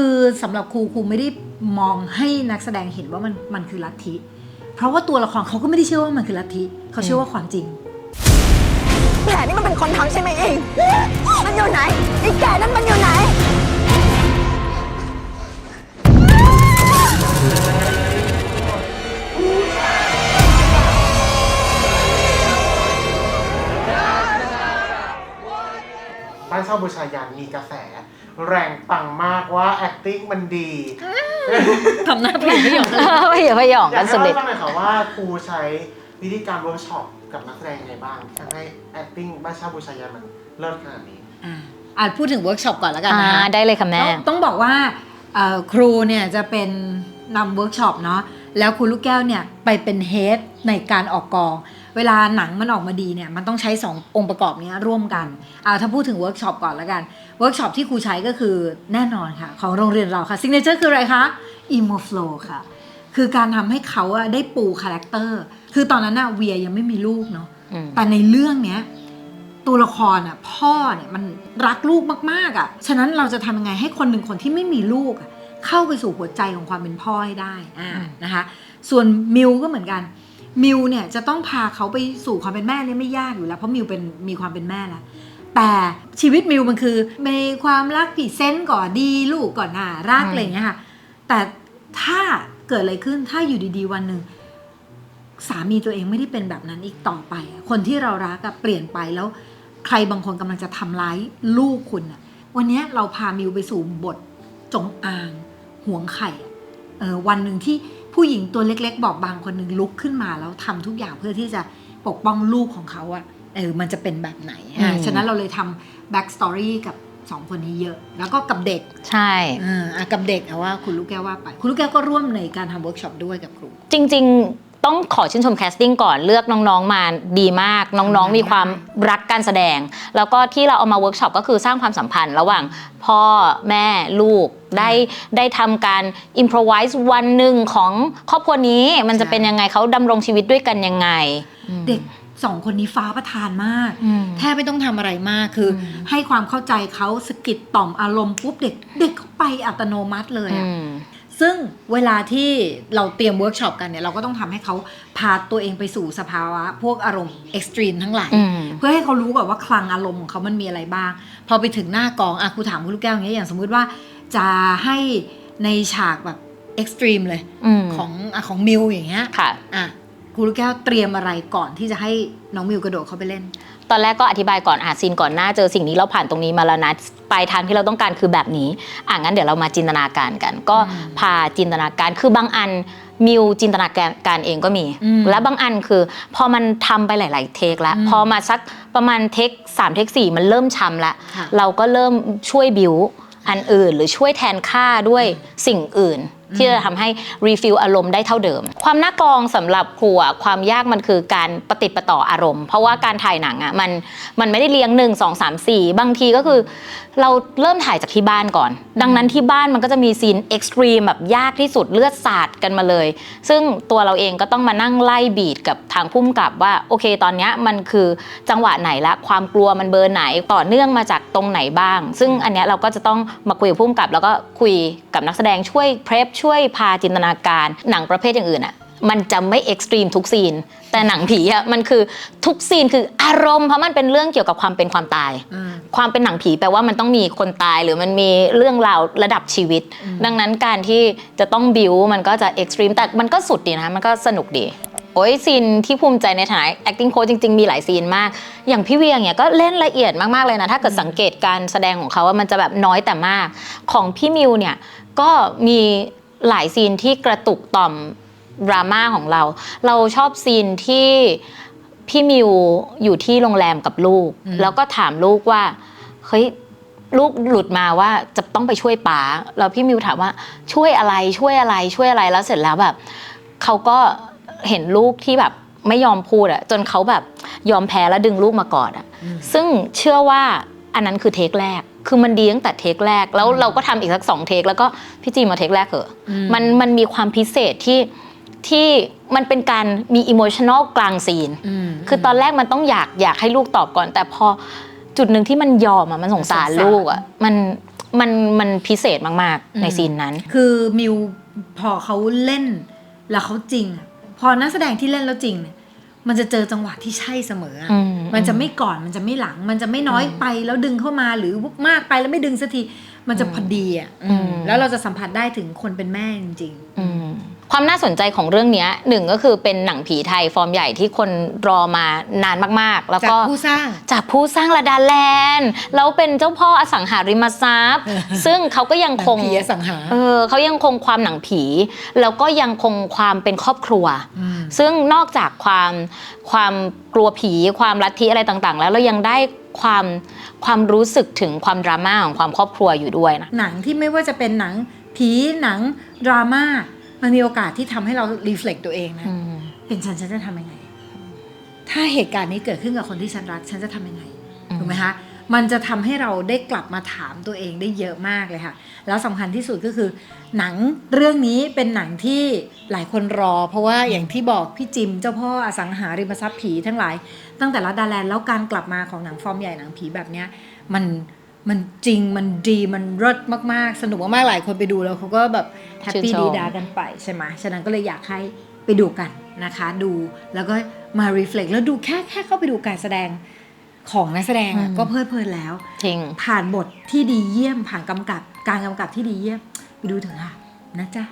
คือสำหรับครูครูไม่ได้มองให้นักแสดงเห็นว่ามันมันคือลัทธิ เพราะว่าตัวละครเขาก็ไม่ได้เชื่อว่ามันคือลัทธิเขาเชื่อว่าความจริง แผลนี่มันเป็นคนทำใช่ไหมเอง มันอยู่ไหนไอ้แกานเช่าบูชายันมีกระแส แรงปังมากว่า acting มันดีทำหน้าผิดไม่ยอมพยองพยองอยากักนให้สำเร็จ เล่าหน่อยค่ะว่าครูใช้วิธีการเวิร์กช็อปกับนักแสดงยังไงบ้างทำให้ acting บ้านเช่าบูชายันมันเลิศขนาดนี้ อ่าอะพูดถึงเวิร์กช็อปก่อนแล้วกันอ่านะคะ ได้เลยค่ะแม่ ต้องต้องบอกว่าเอ่อครูเนี่ยจะเป็นนำเวิร์กช็อปเนาะแล้วครูลูกแก้วเนี่ยไปเป็นเฮดในการออกกอง เวลาหนังมันออกมาดีเนี่ยมันต้องใช้2องค์ประกอบเนี้ยร่วมกันอ่าถ้าพูดถึงเวิร์กช็อปก่อนแล้วกันเวิร์กช็อปที่ครูใช้ก็คือแน่นอนค่ะ ของโรงเรียนเราค่ะซิงเกิลคืออะไรคะ Emo Flow ค่ะ คือการทำให้เขาอะได้ปูคาแรคเตอร์คือตอนนั้นอะเวียยังไม่มีลูกเนาะอืมแต่ในเรื่องเนี้ยตัวละครอะพ่อเนี่ยมันรักลูกมากๆอะฉะนั้นเราจะทำยังไงให้คนหนึ่งคนที่ไม่มีลูกอะเข้าไปสู่หัวใจของความเป็นพ่อให้ได้อ่าอืมนะคะส่วนมิวก็เหมือนกัน มิวเนี่ยจะต้องพาเขาไปสู่ความเป็นแม่เนี่ยไม่ยากอยู่แล้ว เพราะมิวเป็นมีความเป็นแม่แล้วแต่ชีวิตมิวมันคือมีความรักผีเซนต์ก่อนดีลูกก่อนน่ารักอะไรอย่างเงี้ยค่ะ แต่ถ้าเกิดอะไรขึ้นถ้าอยู่ดีๆวันหนึ่งสามีตัวเองไม่ได้เป็นแบบนั้นอีกต่อไปอะคนที่เรารักอะเปลี่ยนไปแล้วใครบางคนกำลังจะทำร้ายลูกคุณอะวันเนี้ยเราพามิวไปสู่บทจงอางหวงไข่อะเออวันหนึ่งที่ ผู้หญิงตัวเล็ก ๆ บอกบางคนหนึ่งลุกขึ้นมาแล้วทำทุกอย่างเพื่อที่จะปกป้องลูกของเขาอะเออมันจะเป็นแบบไหนอะอืมฉะนั้นเราเลยทำแบ็กสตอรี่กับสองคนนี้เยอะ แล้วก็กับเด็กใช่เอออะกับเด็กเอาว่าคุณลูกแก้วว่าไป คุณลูกแก้วก็ร่วมในการทำเวิร์กช็อปด้วยกับครู จริง ๆ ต้องขอชื่นชมแคสติ้งก่อนเลือกน้องๆมาดีมาก น้องๆมีความรักการแสดง แล้วก็ที่เราเอามาเวิร์กช็อปก็คือสร้างความสัมพันธ์ระหว่างพ่อแม่ลูกได้ได้ทำการอิมพรไวส์วันหนึ่งของครอบครัวนี้มันจะใช่เป็นยังไงเขาดำรงชีวิตด้วยกันยังไง เด็กสองคนนี้ฟ้าประทานมากอืมแทบไม่ต้องทำอะไรมากคืออให้ความเข้าใจเขาสะกิดต่อมอารมณ์ปุ๊บเด็กเด็กเขาไปอัตโนมัติเลยอือะม ซึ่งเวลาที่เราเตรียมเวิร์กช็อปกันเนี่ยเราก็ต้องทำให้เขาพาตัวเองไปสู่สภาวะ พวกอารมณ์เอ็กซ์ตรีมทั้งหลายอืมเพื่อให้เขารู้ก่อนว่าคลังอารมณ์ของเขามันมีอะไรบ้าง พอไปถึงหน้ากองอะครูถามคุณลูกแก้วอย่างเงี้ยอย่างสมมุติว่าจะให้ในฉากแบบเอ็กซ์ตรีมเลยอืมของอะของมิวอย่างเงี้ยค่ะอะ ครูลูกแก้วเตรียมอะไรก่อนที่จะให้น้องมิวกระโดดเข้าไปเล่น ตอนแรกก็อธิบายก่อนอะซีนก่อนหน้าเจอสิ่งนี้เราผ่านตรงนี้มาแล้วนะปลายทางที่เราต้องการคือแบบนี้อะงั้นเดี๋ยวเรามาจินตนาการกัน ก็อืมพาจินตนาการคือบางอันมิวจินตนาการการเองก็มีอืมและบางอันคือ พอมันทำไปหลาย ๆ เทคแล้วอืมพอมาสักประมาณเทค3เทค4มันเริ่มช้ำละค่ะเราก็เริ่มช่วยบิวอันอื่น หรือช่วยแทนค่าด้วยสิ่งอื่น ที่จะทำให้รีฟิลอารมณ์ได้เท่าเดิม ความน่ากลองสำหรับครูอะความยากมันคือการปฏิประต่ออารมณ์ เพราะว่าการถ่ายหนังอะมันมันไม่ได้เรียง1 2 3 4บางทีก็คือ เราเริ่มถ่ายจากที่บ้านก่อน ดังนั้นที่บ้านมันก็จะมีซีนเอ็กซ์ตรีมแบบยากที่สุดเลือดสาดกันมาเลย ซึ่งตัวเราเองก็ต้องมานั่งไล่บีดกับทางพุ่มกับว่าโอเคตอนนี้มันคือจังหวะไหนละความกลัวมันเบอร์ไหนต่อเนื่องมาจากตรงไหนบ้าง ซึ่งอันนี้เราก็จะต้องมาคุยกับพุ่มกับ แล้วก็คุยกับนักแสดงช่วยเพรพช่วยพาจินตนาการ หนังประเภทอย่างอื่นอะมันจะไม่เอ็กซ์ตรีมทุกซีน แต่หนังผีอะมันคือทุกซีนคืออารมณ์เพราะมันเป็นเรื่องเกี่ยวกับความเป็นความตายอืมความเป็นหนังผีแปลว่ามันต้องมีคนตายหรือมันมีเรื่องราวระดับชีวิตอืมดังนั้นการที่จะต้องบิวมันก็จะเอ็กซ์ตรีมแต่มันก็สุดดีนะมันก็สนุกดีโอ้ยซีนที่ภูมิใจในฐานะ acting coach จริง ๆ มีหลายซีนมาก อย่างพี่เวียงเนี่ยก็เล่นละเอียดมาก ๆ เลยนะ ถ้าเกิดสังเกตการแสดงของเขาว่ามันจะแบบน้อยแต่มาก ของพี่มิวเนี่ยก็มี หลายซีนที่กระตุกต่อมดราม่าของเรา เราชอบซีนที่พี่มิวอยู่ที่โรงแรมกับลูกอืมแล้วก็ถามลูกว่าเฮ้ยลูกหลุดมาว่าจะต้องไปช่วยป๋าแล้วพี่มิวถามว่าช่วยอะไรช่วยอะไรช่วยอะไรแล้วเสร็จแล้วแบบเขาก็เห็นลูกที่แบบไม่ยอมพูดอะจนเขาแบบยอมแพ้แล้วดึงลูกมากอดอะอืมซึ่งเชื่อว่าอันนั้นคือเทคแรก คือมันดีตั้งแต่เทคแรกแล้วเราก็ทำอีกสักสองเทคแล้วก็พี่จีมาเทคแรกเถอะอืมมันมันมีความพิเศษที่ที่มันเป็นการมีอิโมชันอลกลางซีนมคือตอนแรกมันต้องอยากอยากให้ลูกตอบก่อน แต่พอจุดหนึ่งที่มันยอมอะมันสงสารสงสารลูกอะมันมันมันพิเศษมากอืมๆในซีนนั้น คือมิวพอเขาเล่นแล้วเขาจริงอะพอนักแสดงที่เล่นแล้วจริงเนี่ย มันจะเจอจังหวะที่ใช่เสมออะอืมมันจะไม่ก่อนมันจะไม่หลัง มันจะไม่น้อยไปแล้วดึงเข้ามาหรือมากไปแล้วไม่ดึงสักทีมันจะพอดีอะอืมอืมแล้วเราจะสัมผัสได้ถึงคนเป็นแม่จริงอืม ความน่าสนใจของเรื่องเนี้ยหนึ่งก็คือเป็นหนังผีไทยฟอร์มใหญ่ที่คนรอมานานมากๆ แล้วๆจากก็ผู้สร้างจากผู้สร้างระดาแลนด์แล้วเป็นเจ้าพ่ออสังหาริมทรัพย์ ซึ่งเขาก็ยังคงหนังผีอสังหาเออเขายังคงความหนังผี แล้วก็ยังคงความเป็นครอบครัวมซึ่งนอกจากความความกลัวผีความลัทธิอะไรต่างๆ แล้วเรายังได้ความความรู้สึกถึงความดราม่าของความครอบครัวอยู่ด้วยนะหนังที่ไม่ว่าจะเป็นหนังผีหนังดราม่า มันมีโอกาสที่ทำให้เรารีเฟล็กตัวเองนะเป็นฉันฉันจะทำยังไง ถ้าเหตุการณ์นี้เกิดขึ้นกับคนที่ฉันรัก ฉันจะทำยังไงอืมถูกไหมคะมันจะทำให้เราได้กลับมาถามตัวเองได้เยอะมากเลยค่ะ แล้วสำคัญที่สุดก็คือ หนังเรื่องนี้เป็นหนังที่หลายคนรอ เพราะว่าอย่างที่บอกพี่จิมเจ้าพ่ออสังหาริมทรัพย์ผีทั้งหลาย ตั้งแต่รัดดาแลนด์แล้วการกลับมาของหนังฟอร์มใหญ่หนังผีแบบเนี้ยมัน มันจริงมันดีมันรสมากๆ สนุกมากๆหลายคนไปดูแล้วเขาก็แบบแฮปปี้ชื่นชมดีดากันไปใช่ไหมฉะนั้นก็เลยอยากให้ไปดูกันนะคะ ดูแล้วก็มา reflect แล้วดูแค่แค่เข้าไปดูการแสดงของนักแสดงอะก็เพลิดเพลินแล้วจริงผ่านบทที่ดีเยี่ยมผ่านกำกับการกำกับที่ดีเยี่ยม ไปดูเถอะค่ะนะจ๊ะ